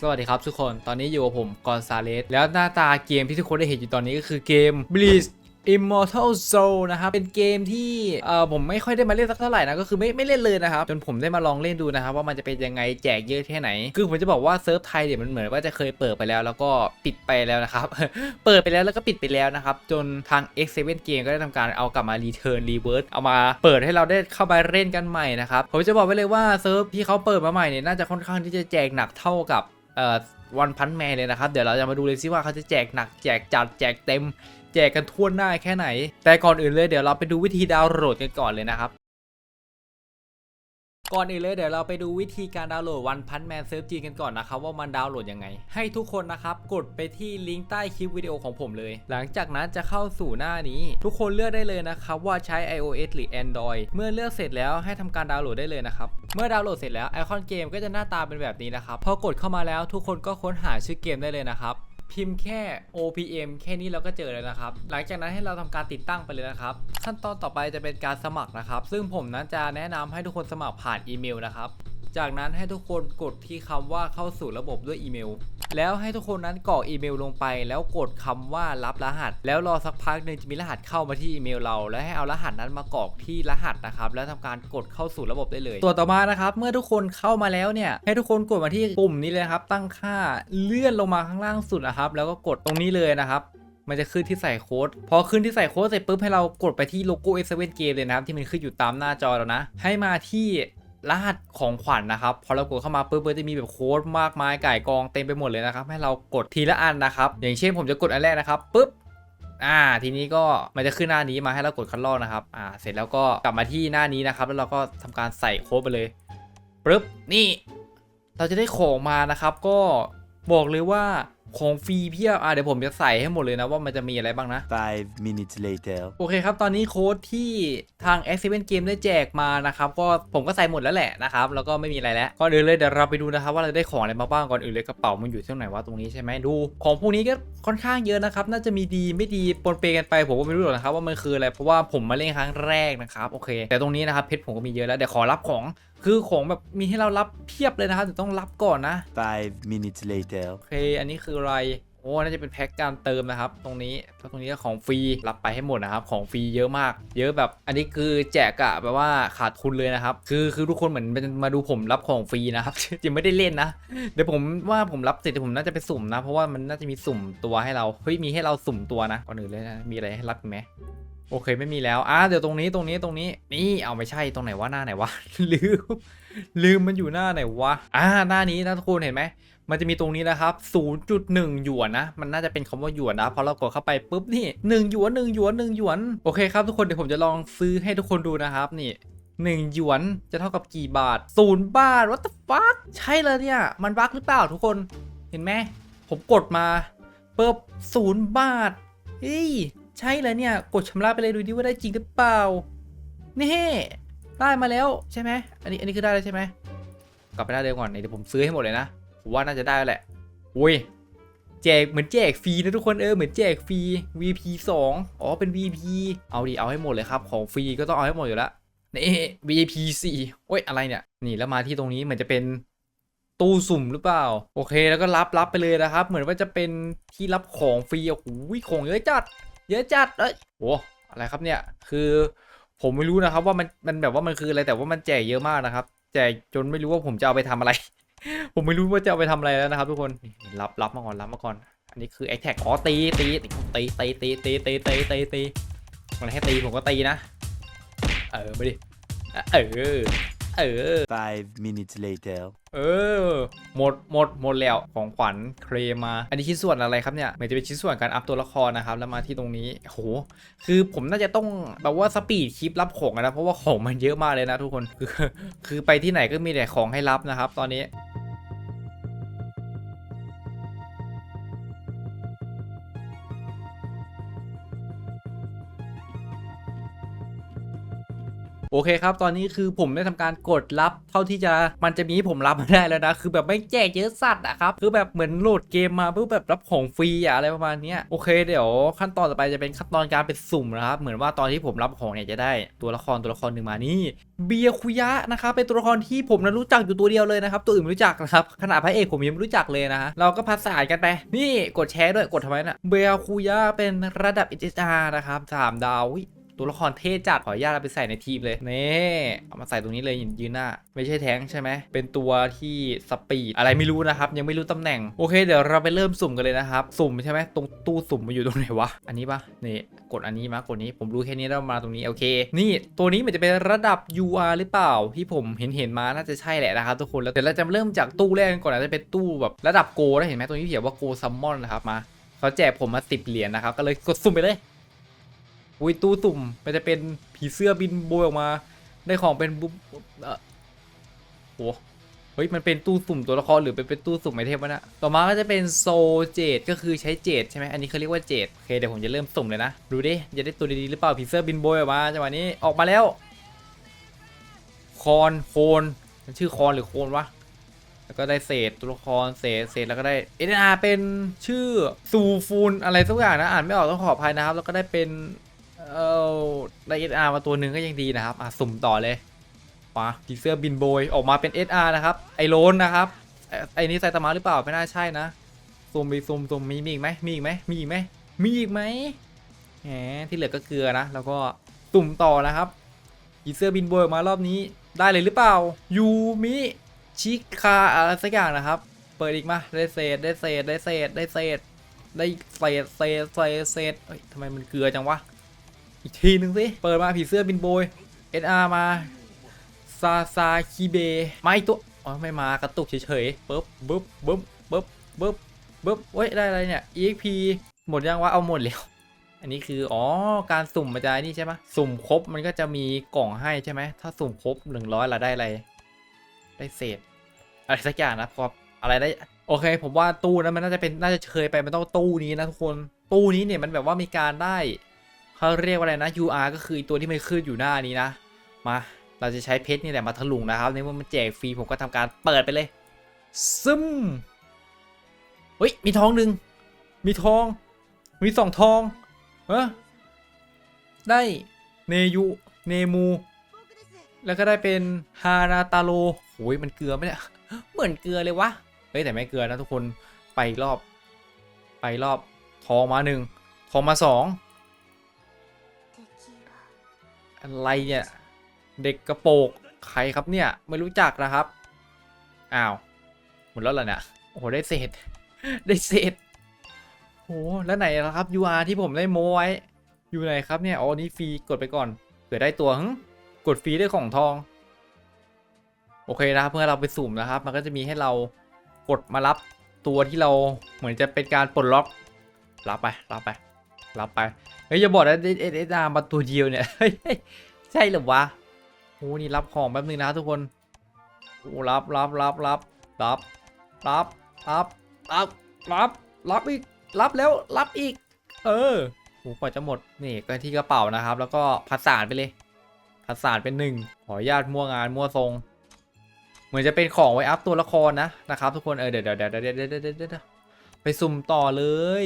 สวัสดีครับทุกคนตอนนี้อยู่กับผมกอนซาเลสแล้วหน้าตาเกมที่ทุกคนได้เห็นอยู่ตอนนี้ก็คือเกม b l e e z Immortal Soul นะครับ เป็นเกมที่เอ่อผมไม่ค่อยได้มาเล่นสักเท่าไหร่นะ ก็คือไม่ไม่เล่นเลยนะครับ จนผมได้มาลองเล่นดูนะครับ ว่ามันจะเป็นยังไงแจกเยอะแค่ไหน คือผมจะบอกว่าเซิร์ฟไทยเนี่ยมันเหมือนว่าจะเคยเปิดไปแล้ว แล้วก็ปิดไปแล้วนะครับ เปิดไปแล้วแล้วก็ปิดไปแล้วนะครับ จนทาง X7 Game ก็ได้ทำการเอากลับมา Return Reverse เอามาเปิดให้เราได้เข้ามาเล่นกันใหม่นะครับ ผมจะบอกไว้เลยว่าเซิร์ฟที่เขาเปิดมาใหม่เนี่ยน่าจะค่อนข้างที่จะแจกหนักเท่ากับ วันพันแมนเลยนะครับ เดี๋ยวเราจะมาดูเลยซิว่าเขาจะแจกหนักแจกจัดแจกเต็ม แจกกันทั่วหน้าแค่ไหน แต่ก่อนอื่นเลยเดี๋ยวเราไปดูวิธีดาวน์โหลดกันก่อนเลยนะครับ ก่อนอื่นเลยเดี๋ยวเราไปดูวิธีการดาวน์โหลดวันพันแมนเซิร์ฟจีกันก่อนนะครับว่ามันดาวน์โหลดยังไง ให้ทุกคนนะครับกดไปที่ลิงก์ใต้คลิปวิดีโอของผมเลย หลังจากนั้นจะเข้าสู่หน้านี้ ทุกคนเลือกได้เลยนะครับว่าใช้ iOS หรือ Android เมื่อเลือกเสร็จแล้วให้ทำการดาวน์โหลดได้เลยนะครับเมื่อดาวน์โหลดเสร็จแล้วไอคอนเกมก็จะหน้าตาเป็นแบบนี้นะครับพอกดเข้ามาแล้วทุกคนก็ค้นหาชื่อเกมได้เลยนะครับ พิมพ์แค่ OPM แค่นี้เราก็เจอแล้วนะครับ หลังจากนั้นให้เราทำการติดตั้งไปเลยนะครับขั้นตอนต่อไปจะเป็นการสมัครนะครับ ซึ่งผมนั้นจะแนะนำให้ทุกคนสมัครผ่านอีเมลนะครับ จากนั้นให้ทุกคนกดที่คำว่าเข้าสู่ระบบด้วยอีเมล แล้วให้ทุกคนนั้นกรอกอีเมลลงไป แล้วกดคำว่ารับรหัส แล้วรอสักพักหนึ่งจะมีรหัสเข้ามาที่อีเมลเรา แล้วให้เอารหัสนั้นมากรอกที่รหัสนะครับ แล้วทำการกดเข้าสู่ระบบได้เลย ตัวต่อมานะครับเมื่อทุกคนเข้ามาแล้วเนี่ยให้ทุกคนกดมาที่ปุ่มนี้เลยครับตั้งค่าเลื่อนลงมาข้างล่างสุดนะครับ แล้วก็กดตรงนี้เลยนะครับมันจะขึ้นที่ใส่โค้ด พอขึ้นที่ใส่โค้ดเสร็จปุ๊บให้เรากดไปที่โลโก้ S7 Game เลยนะครับ ที่มันขึ้นอยู่ตามหน้าจอแล้วนะ ให้มาที่ รหัสของขวัญนะครับ พอเรากดเข้ามาปุ๊บจะมีแบบโค้ดมากมายไก่กองเต็มไปหมดเลยนะครับ ให้เรากดทีละอันนะครับ อย่างเช่นผมจะกดอันแรกนะครับปุ๊บอ่าทีนี้ก็มันจะขึ้นหน้านี้มาให้เรากดคัดลอกนะครับอ่าเสร็จแล้วก็กลับมาที่หน้านี้นะครับ แล้วเราก็ทำการใส่โค้ดไปเลยปุ๊บนี่ เราจะได้ของมานะครับ ก็บอกเลยว่า ของฟรีเพียบอ่าเดี๋ยวผมจะใส่ให้หมดเลยนะว่ามันจะมีอะไรบ้างนะ Five minutes later. โอเคครับ ตอนนี้โค้ดที่ทาง x 7 Game ได้แจกมานะครับ ก็ผมก็ใส่หมดแล้วแหละนะครับ แล้วก็ไม่มีอะไรแล้วก่อนอื่นเลยเดี๋ยวเราไปดูนะครับว่าเราได้ของอะไรมาบ้างก่อนอื่นเลยกระเป๋ามันอยู่ที่ไหนวะตรงนี้ใช่ไหมดู ของพวกนี้ก็ค่อนข้างเยอะนะครับ น่าจะมีดีไม่ดีปนเปกันไป ผมก็ไม่รู้หรอกนะครับว่ามันคืออะไรเพราะว่าผมมาเล่นครั้งแรกนะครับโอเค แต่ตรงนี้นะครับเพชรผมก็มีเยอะแล้วเดี๋ยวขอรับของ คือของแบบมีให้เรารับเพียบเลยนะครับแต่ต้องรับก่อนนะ Five minutes later. โอเค อันนี้คืออะไร โอ้ น่าจะเป็นแพ็กการเติมนะครับ ตรงนี้ตรงนี้ก็ของฟรี รับไปให้หมดนะครับ ของฟรีเยอะมาก เยอะแบบ อันนี้คือแจกอะแบบว่าขาดทุนเลยนะครับ คือคือทุกคนเหมือนเป็นมาดูผมรับของฟรีนะครับ ยังไม่ได้เล่นนะ เดี๋ยวผมว่าผมรับเสร็จเดี๋ยวผมน่าจะไปสุ่มนะ เพราะว่ามันน่าจะมีสุ่มตัวให้เรา เฮ้ย มีให้เราสุ่มตัวนะ ก่อนอื่นเลยนะ มีอะไรให้รับอีกไหม โอเคไม่มีแล้วอะเดี๋ยวตรงนี้ตรงนี้ตรงนี้ นี่เอาไม่ใช่ตรงไหนวะหน้าไหนวะลืมลืมมันอยู่หน้าไหนวะอ่าหน้านี้นะทุกคนเห็นไหมมันจะมีตรงนี้นะครับ 0.1 หยวนนะ มันน่าจะเป็นคำว่าหยวนนะ พอเรากดเข้าไปปุ๊บนี่ 1 หยวน 1 หยวน 1 หยวน โอเคครับทุกคนเดี๋ยวผมจะลองซื้อให้ทุกคนดูนะครับ นี่ 1 หยวนจะเท่ากับกี่บาท0บาท what the fuck ใช่เลยเนี่ย มันบั๊กหรือเปล่าทุกคน เห็นไหมผมกดมาปุ๊บ0บาท เฮ้ย ใช่เลยเนี่ย กดชำระไปเลยดูดิว่าได้จริงหรือเปล่า นี่ได้มาแล้วใช่ไหมอันนี้อันนี้คือได้แล้วใช่ไหมกลับไปได้เดิมก่อนเดี๋ยวผมซื้อให้หมดเลยนะผมว่าน่าจะได้แล้วแหละอุ้ยแจกเหมือนแจกฟรีนะทุกคนเออเหมือนแจกฟรี VP 2อ๋อเป็น VP เอาดิเอาให้หมดเลยครับ ของฟรีก็ต้องเอาให้หมดอยู่แล้วนี่ VP 4โอ้ยอะไรเนี่ย นี่แล้วมาที่ตรงนี้เหมือนจะเป็นตู้สุ่มหรือเปล่า โอเคแล้วก็รับรับไปเลยนะครับ เหมือนว่าจะเป็นที่รับของฟรีโอ้โหของเยอะจัด เยอะจัดเอ้ยโอ้อะไรครับเนี่ย คือผมไม่รู้นะครับว่ามันมันแบบว่ามันคืออะไรแต่ว่ามันแจกเยอะมากนะครับ แจกจนไม่รู้ว่าผมจะเอาไปทำอะไร ผมไม่รู้ว่าจะเอาไปทำอะไรแล้วนะครับ ทุกคนรับรับมาก่อนรับมาก่อน อันนี้คือแอคแท็กอ๋อตีตีตีตีตีตีตีตีตีตีมันให้ตีผมก็ตีนะ เออไปดิเออ เออ Five minutes later. เออ หมด หมด หมดแล้ว ของขวัญเคลมมา อันนี้ชิ้นส่วนอะไรครับเนี่ยเหมือนจะเป็นชิ้นส่วนการอัพตัวละครนะครับ แล้วมาที่ตรงนี้โห คือผมน่าจะต้องแบบว่าสปีดคลิปรับของนะ เพราะว่าของมันเยอะมากเลยนะทุกคน คือ คือไปที่ไหนก็มีแต่ของให้รับนะครับ ตอนนี้ โอเคครับ ตอนนี้คือผมได้ทำการกดรับ เท่าที่จะมันจะมีผมรับมาได้แล้วนะ คือแบบไม่แจกเยอะสัตว์อะครับ คือแบบเหมือนโหลดเกมมาเพื่อแบบรับของฟรีอะอะไรประมาณนี้โอเคเดี๋ยวขั้นตอนต่อไปจะเป็นขั้นตอนการเป็นสุ่มนะครับ เหมือนว่าตอนที่ผมรับของเนี่ยจะได้ตัวละครตัวละครหนึ่งมานี่เบียคุยะนะครับเป็นตัวละครที่ผมนั้นรู้จักอยู่ตัวเดียวเลยนะครับ ตัวอื่นไม่รู้จักนะครับขนาดพระเอกผมยังไม่รู้จักเลยนะฮะเราก็พัสานกันไปนี่กดแชร์ด้วยกดทำไมนะ่ะเบียคุยะเป็นระดับ HSR นะครับสามดาว ตัวละครเท่จัดขออนุญาตเอาไปใส่ในทีมเลยนี่เอามาใส่ตรงนี้เลยยืนหน้า ไม่ใช่แท้งใช่ไหมเป็นตัวที่สปีดอะไรไม่รู้นะครับ ยังไม่รู้ตำแหน่งโอเค เดี๋ยวเราไปเริ่มสุ่มกันเลยนะครับ สุ่มใช่ไหมตรงตู้สุ่มมาอยู่ตรงไหนวะอันนี้ปะนี่กดอันนี้มากดนี้ผมรู้แค่นี้แล้วมาตรงนี้โอเค นี่ตัวนี้มันจะเป็นระดับ UR หรือเปล่า ที่ผมเห็นเห็นมาน่าจะใช่แหละนะครับทุกคนแล้วเดี๋ยวเราจะเริ่มจากตู้แรกกันก่อนนะจะเป็นตู้แบบระดับโกนะเห็นไหมตรงนี้เขียนว่าโกซัมมอนนะครับมาเขาแจกผมมาสิบเหรียญนะครับก็เลยกดสุ่มไปเลย อุ้ยตู้สุ่มมันจะเป็นผีเสื้อบินโบยออกมา ได้ของเป็นบุ๊บเออโหเฮ้ยมันเป็นตู้สุ่มตัวละครหรือเป็นเป็นตู้สุ่มไอเทมวะนะต่อมาก็จะเป็นโซเจดก็คือใช้เจดใช่ไหมอันนี้เขาเรียกว่าเจดโอเคเดี๋ยวผมจะเริ่มสุ่มเลยนะ ดูดิจะได้ตัวดีๆหรือเปล่าผีเสื้อบินโบยออกมาจังหวะนี้ออกมาแล้ว คอนโคนมันชื่อคอนหรือโคนวะแล้วก็ได้เศษตัวละครเศษเศษแล้วก็ได้เอ็นอาร์เป็นชื่อซูฟูนอะไรสักอย่างนะอ่านไม่ออกต้องขออภัยนะครับ แล้วก็ได้เป็น เออได้เอ็นอาร์มาตัวหนึ่งก็ยังดีนะครับอะสุ่มต่อเลยมาผีเสื้อบินโบยออกมาเป็นเอสอาร์นะครับ ไอโลนนะครับ ไอนี้ไซตามะหรือเปล่าไม่น่าใช่นะซูมไปซูมซูมมีมีอีกไหมมีอีกไหมมีอีกไหมมีอีกไหมแหมที่เหลือก็เกลือนะ แล้วก็สุ่มต่อนะครับผีเสื้อบินโบยออกมารอบนี้ได้เลยหรือเปล่า ยูมิชิคาอะไรสักอย่างนะครับ เปิดอีกมาได้เศษได้เศษได้เศษได้เศษได้เศษเศษเศษเศษทำไมมันเกลือจังวะ อีกทีหนึ่งสิ เปิดมาผีเสื้อบินโบย SR มา ซาซาคิเบไมาอีกตัว อ๋อ ไม่มากระตุกเฉยๆปึ๊บปึ๊บปึ๊บปึ๊บปึ๊บปึ๊บเว้ย ได้อะไรเนี่ย EXP หมดยังวะ เอาหมดแล้ว อันนี้คือ อ๋อ การสุ่มมันจะนี่ใช่ไหมสุ่มครบมันก็จะมีกล่องให้ใช่ไหม ถ้าสุ่มครบ 100เราได้อะไร ได้เศษ อะไรสักอย่างนะพออะไรได้โอเค ผมว่าตู้นั้นมันน่าจะเป็นน่าจะเคยไปมันต้องตู้นี้นะทุกคน ตู้นี้เนี่ยมันแบบว่ามีการได้ เขาเรียกว่าอะไรนะ UR ก็คือตัวที่มันขึ้นอยู่หน้านี้นะ มา เราจะใช้เพชรนี่แหละมาถลุงนะครับ ในเมื่อมันแจกฟรีผมก็ทำการเปิดไปเลย ซึมเฮ้ย มีทองหนึ่ง มีทอง มีสองทอง เออได้เนยุเนมู แล้วก็ได้เป็นฮานาตาโรโอ้ยมันเกลือไหมเนี่ย เหมือนเกลือเลยวะ เฮ้ยแต่ไม่เกลือนะทุกคน ไปรอบ ไปรอบทองมาหนึ่งทองมาสอง อะไรเนี่ย เด็กกระโปงใครครับเนี่ย ไม่รู้จักนะครับ อ้าว หมดแล้วเหรอเนี่ย โอ้โห ได้เศษ ได้เศษโอ้แล้วไหนล่ะครับ UR ที่ผมได้โม้ไว้ อยู่ไหนครับเนี่ย อ๋อ นี่ฟรี กดไปก่อน เผื่อได้ตัวหึกดฟรีได้ของทอง โอเคนะครับเมื่อเราไปสุ่มนะครับ มันก็จะมีให้เรากดมารับตัวที่เราเหมือนจะเป็นการปลดล็อก รับไป รับไป รับไป ฮ้ยอย่าบอกนะเอเอเออามาตัวเดียวเนี่ยเฮ้ยใช่หรือวะโอ้นี่รับของแป๊บนึงนะครับทุกคนโอ้รับรับรับรับรับรับรับรับรับรับอีกรับแล้วรับอีก เออโหกว่าจะหมดนี่ก็ที่กระเป๋านะครับ แล้วก็พัสานไปเลยพัสานเป็นหนึ่งขออนุญาตมั่วงานมั่วทรง เหมือนจะเป็นของไว้อัพตัวละครนะนะครับ ทุกคนเออเดี๋ยวเดี๋ยวเดี๋ยวเดี๋ยวเดี๋ยวเดี๋ยวเดี๋ยวไปสุ่มต่อเลย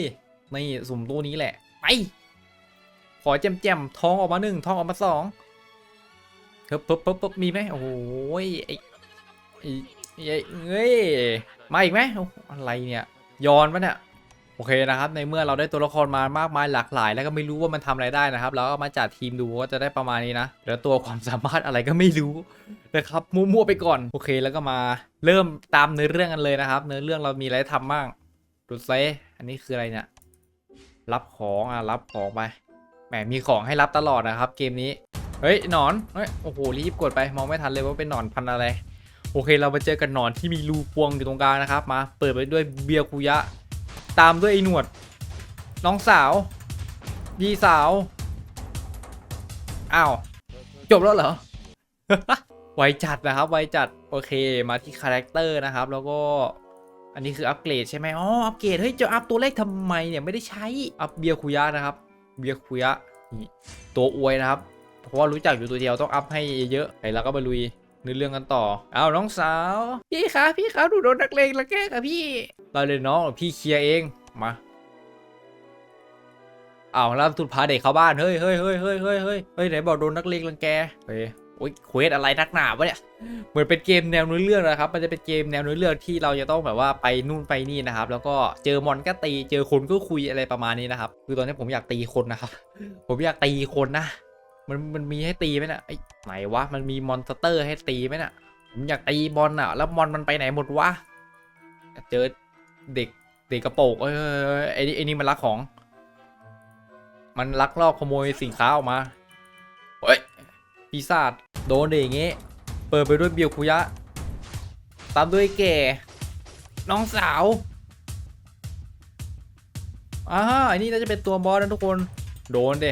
นี่สุ่มตู้นี้แหละไป อแจมแจมๆทองออกมาหนึ่งทองออกมาสองเฮ้ยปึ๊บปึ๊บปึ๊บมีไหมโอ้ยไอ้ไอ้ไอ้เฮ้ยมาอีกไหมอะไรเนี่ยย้อนปะเนี่ยโอเคนะครับในเมื่อเราได้ตัวละครมามากมายหลากหลาย แล้วก็ไม่รู้ว่ามันทำอะไรได้นะครับแล้วก็มาจัดทีมดูก็จะได้ประมาณนี้นะแล้วตัวความสามารถอะไรก็ไม่รู้นะครับมั่วๆไปก่อนโอเคแล้วก็มาเริ่มตามเนื้อเรื่องกันเลยนะครับ เนื้อเรื่องเรามีอะไรทำบ้างดูเซอันนี้คืออะไรเนี่ยรับของอะรับของไป แหมมีของให้รับตลอดนะครับ เกมนี้ เฮ้ยหนอน เฮ้ย โอ้โห รีบกดไป มองไม่ทันเลยว่าเป็นหนอนพันอะไร โอเค เรามาเจอกันหนอนที่มีรูพวงอยู่ตรงกลางนะครับ มา เปิดไปด้วยเบียร์คุยะ ตามด้วยไอ้หนวด น้องสาวพี่สาว อ้าว จบแล้วเหรอ ไวจัดนะครับ ไวจัด โอเค มาที่คาแรคเตอร์นะครับ แล้วก็อันนี้คืออัปเกรดใช่ไหมอ๋อ อัปเกรด เฮ้ย จะอัพตัวเลขทำไมเนี่ย ไม่ได้ใช้ อัพเบียร์คุยะนะครับ เบียคุยะนี่ตัวอวยนะครับ เพราะว่ารู้จักอยู่ตัวเดียวต้องอัพให้เยอะๆไอ้เราก็ไปลุยเนื้อเรื่องกันต่อ เอาน้องสาว พี่คะพี่คะดูโดนนักเลงละแกล้งค่ะพี่เราเลยน้องพี่เคลียร์เอง มา เอาแล้วทุดพาเด็กเข้าบ้านเฮ้ยเฮ้ยเฮ้ยเฮ้ยเฮ้ยเฮ้ยเฮ้ยไหนบอกโดนนักเลงรังแกเฮ้ย โอ้ยเควสอะไรนักหนาวะเนี่ย เหมือนเป็นเกมแนวเนื้อเรื่องนะครับ มันจะเป็นเกมแนวเนื้อเรื่องที่เราจะต้องแบบว่าไปนู่นไปนี่นะครับ แล้วก็เจอมอนก็ตี เจอคนก็คุยอะไรประมาณนี้นะครับ คือตอนนี้ผมอยากตีคนนะครับ ผมอยากตีคนนะ มันมันมีให้ตีไหมน่ะไอ้ไหนวะ มันมีมอนสเตอร์ให้ตีไหมน่ะ ผมอยากตีบอลน่ะ แล้วมอนมันไปไหนหมดวะ เจอเด็กเด็กกระโปงเออไอ้นี่ไอ้นี่มันลักของ มันลักลอบขโมยสินค้าออกมา เฮ้ยปีศาจ โดนเดอย่างงี้ เปิดไปด้วยเบียวคุยะ ตามด้วยแก่ น้องสาวอ่าอันนี้น่าจะเป็นตัวบอสนะทุกคน โดนเด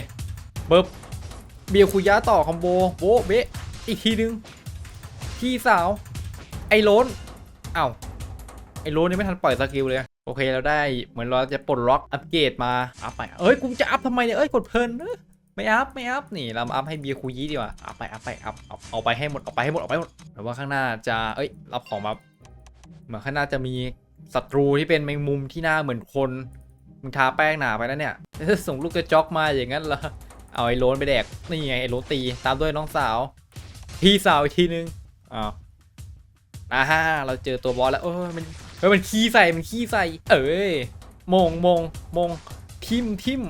เบิบเบียวคุยะต่อคอมโบโบเบะอีกทีนึง พี่สาว ไอ้โล้นเอ้าไอ้โล้นยังไม่ทันปล่อยสกิลเลย โอเคเราได้เหมือนเราจะปลดล็อกอัปเกรดมา อัพไป เอ้ยกูจะอัพทำไมเนี่ย เอ้ยกดเพลินเอ้ย ไม่อัพไม่อัพนี่เราอัพให้เบียร์คุยีดีกว่าอัพไปอัพไปอัพเอาเอาไปให้หมดเอาไปให้หมดเอาไปหมดแต่ว่าข้างหน้าจะเอ้ยรับของมาเหมือนข้างหน้าจะมีศัตรูที่เป็นแมงมุมที่หน้าเหมือนคนมึงทาแป้งหนาไปแล้วเนี่ยส่งลูกกระจอกมาอย่างนั้นเหรอเอาไอ้โลนไปแดกนี่ไงไอ้โลนตีตามด้วยน้องสาว พี่สาวอีกทีนึงอ้าวอ่าฮะเราเจอตัวบอสแล้วเออมันเฮ้ยมันขี้ใส่มันขี้ใส่ เอ้ยมงมงมงทิมทิม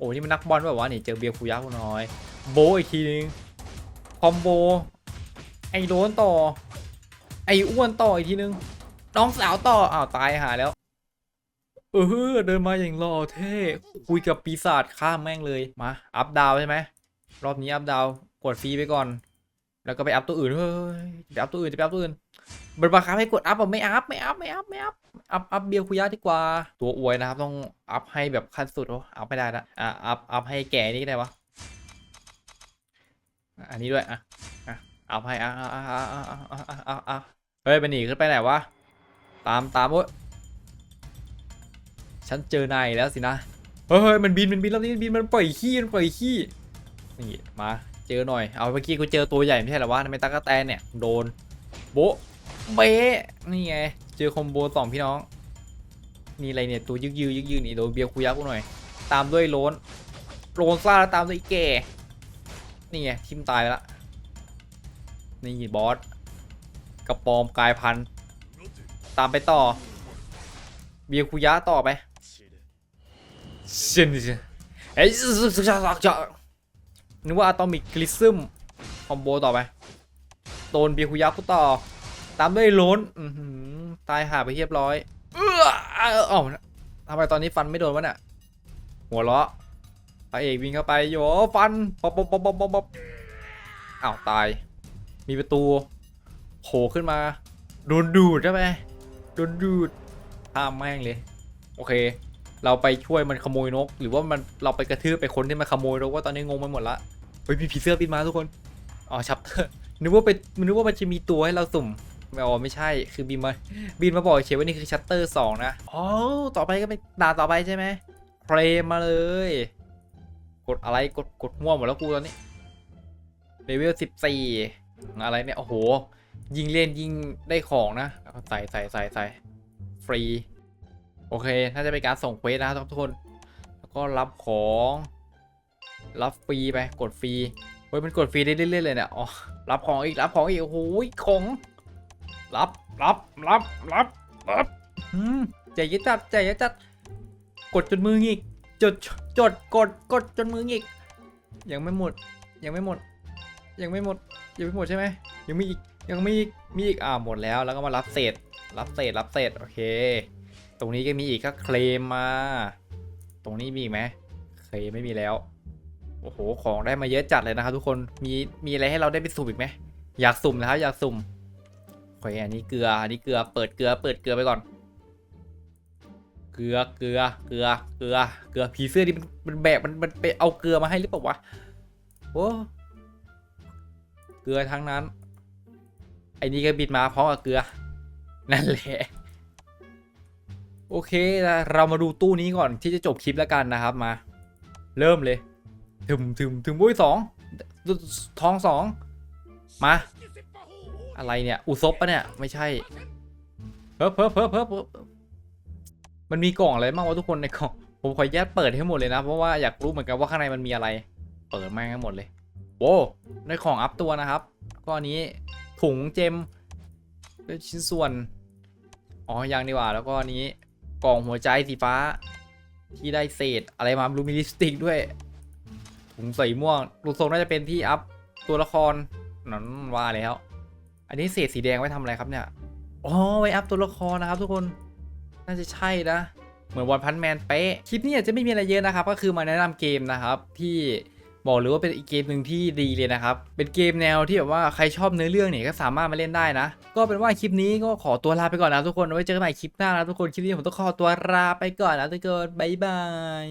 โอ้นี่มันนักบอลแบบว่านี่เจอเบียร์คูยักูน้อย โบอีกทีนึงคอมโบ ไอ้โดนต่อ ไอ้อ้วนต่ออีกทีนึง น้องสาวต่อ อ้าวตายหาแล้ว เออเดินมาอย่างหล่อเท่คุยกับปีศาจข้ามแม่งเลย มา อัพดาวใช่ไหมรอบนี้อัพดาวกดฟรีไปก่อน แล้วก็ไปอัพตัวอื่นเฮ้ยไปอัพตัวอื่นจะไปอัพตัวอื่นมันบังคับให้กดอัพอะไม่อัพไม่อัพไม่อัพไม่อัพอัพอัพเบียร์คุยะดีกว่า ตัวอวยนะครับต้องอัพให้แบบขั้นสุดโอ้อัพไม่ได้ละอะอัพอัพให้แก่นี่ได้ปะอันนี้ด้วยอะอะอัพให้อะอะอะอะอะอะอเฮ้ยไปหนีขึ้นไปไหนวะตามตามโอ้ยฉันเจอนายแล้วสินะเฮ้ยมันบินมันบินแล้วนี่บินมันปล่อยขี้มันปล่อยขี้นี่มา เจอหน่อย เอาเมื่อกี้กูเจอตัวใหญ่ไม่ใช่เหรอวะทำไมตากะแตนเนี่ยโดนโบเบะนี่ไง เจอคอมโบสองพี่น้อง นี่อะไรเนี่ยตัวยึกยืยึกยืนี่โดนเบียร์คุยักกูหน่อย ตามด้วยโลนโลนซ่าแล้วตามด้วยแก่นี่ไงทิมตายละนี่บอสกระปอมกายพันตามไปต่อ เบียร์คุยะต่อไปเช่นนี้เอ้ย นึกว่าอะตอมิกกลิซึมคอมโบต่อไปโดนเบียคุยะกูต่อ ตามด้วยโลนอื้อหือตายหาไปเรียบร้อย เออเอ้าทำไมตอนนี้ฟันไม่โดนวะเนี่ยหัวเราะพระเอกวิ่งเข้าไปโยฟันป๊อปป๊อปป๊อปป๊อปป๊อปป๊อปอ้าวตาย มีประตูโผล่ขึ้นมา โดนดูดใช่ไหมโดนดูดข้ามแม่งเลย โอเค เราไปช่วยมันขโมยนก หรือว่ามันเราไปกระทืบไปคนที่มันขโมยนกว่าตอนนี้งงไปหมดละเฮ้ยมีผีเสื้อบินมาทุกคนอ๋อชัปเตอร์นึกว่าเป็นนึกว่ามันจะมีตัวให้เราสุ่มไม่อ๋อไม่ใช่คือบินมาบินมาบอกเฉยว่านี่คือชัตเตอร์สองนะอ๋อต่อไปก็เป็นด่าต่อไปใช่ไหมเพลมมาเลย กดอะไรกดกดม่วหมดแล้วกูตอนนี้เลเวลสิบสี่อะไรเนี่ยโอ้โห ยิงเล่นยิงได้ของนะใส่ใส่ใส่ใส่ฟรี โอเค น่าจะเป็นการส่งเควสนะครับทุกคน แล้วก็รับของ รับฟรีไป กดฟรี เฮ้ย มันกดฟรีได้เรื่อยๆเลยเนี่ย อ๋อ รับของอีก รับของอีก โอ้โหของ รับ รับ รับ รับ รับอืมใจย็นจัดใจย็นจัด กดจนมืออีก จด จด กด กดจนมืออีก ยังไม่หมด ยังไม่หมด ยังไม่หมด ยังไม่หมดใช่ไหม ยังมีอีก ยังมีอีก มีอีก อ่า หมดแล้ว แล้วก็มารับเศษ รับเศษ รับเศษ โอเค ตรงนี้ก็มีอีกก็เคลมมา ตรงนี้มีอีกไหมเคลมไม่มีแล้ว โอ้โห ของได้มาเยอะจัดเลยนะครับ ทุกคน มีมีอะไรให้เราได้ไปสุ่มอีกไหม อยากสุ่มนะครับอยากสุ่มโอเคอันนี้เกลือ อันนี้เกลือ เปิดเกลือ เปิดเกลือไปก่อน เกลือ เกลือ เกลือ เกลือ เกลือ ผีเสื้อนี่มันมันแบกมันมันไปเอาเกลือมาให้หรือเปล่าวะ โอ้ เกลือทั้งนั้น ไอ้นี่ก็บินมาพร้อมกับเกลือ นั่นแหละ โอเคเรามาดูตู้นี้ก่อนที่จะจบคลิปแล้วกันนะครับมา เริ่มเลย ถึมถึมถึมบุ้ยสองทองสองมา อะไรเนี่ย อุซบปะเนี่ย ไม่ใช่เพิ่มเพิ่มเพิ่มเพิ่มเพิ่มมันมีกล่องอะไรบ้างวะทุกคนในกล่องผมขอแยกเปิดให้หมดเลยนะ เพราะว่าอยากรู้เหมือนกันว่าข้างในมันมีอะไร เปิดแม่งให้หมดเลยโอ้ได้ของอัพตัวนะครับก็อันนี้ถุงเจมชิ้นส่วนอ๋อยังดีกว่าแล้วก็อันนี้ กล่องหัวใจสีฟ้า ที่ได้เศษอะไรมาไม่รู้มีลิสติกด้วยถุงใสีม่วงดูทรงน่าจะเป็นที่อัพตัวละครนั่นว่าแล้ว อันนี้เศษสีแดงไว้ทำอะไรครับเนี่ยอ๋อไว้อัพตัวละครนะครับทุกคนน่าจะใช่นะ เหมือนวันพันแมนเป๊ะคลิปนี้อาจจะไม่มีอะไรเยอะนะครับ ก็คือมาแนะนำเกมนะครับที่ บอกเลยว่าเป็นอีกเกมหนึ่งที่ดีเลยนะครับ เป็นเกมแนวที่แบบว่าใครชอบเนื้อเรื่องเนี่ยก็สามารถมาเล่นได้นะ ก็เป็นว่าคลิปนี้ก็ขอตัวลาไปก่อนนะทุกคน ไว้เจอกันใหม่คลิปหน้านะทุกคน คลิปนี้ผมต้องขอตัวลาไปก่อนนะทุกคน บ๊ายบาย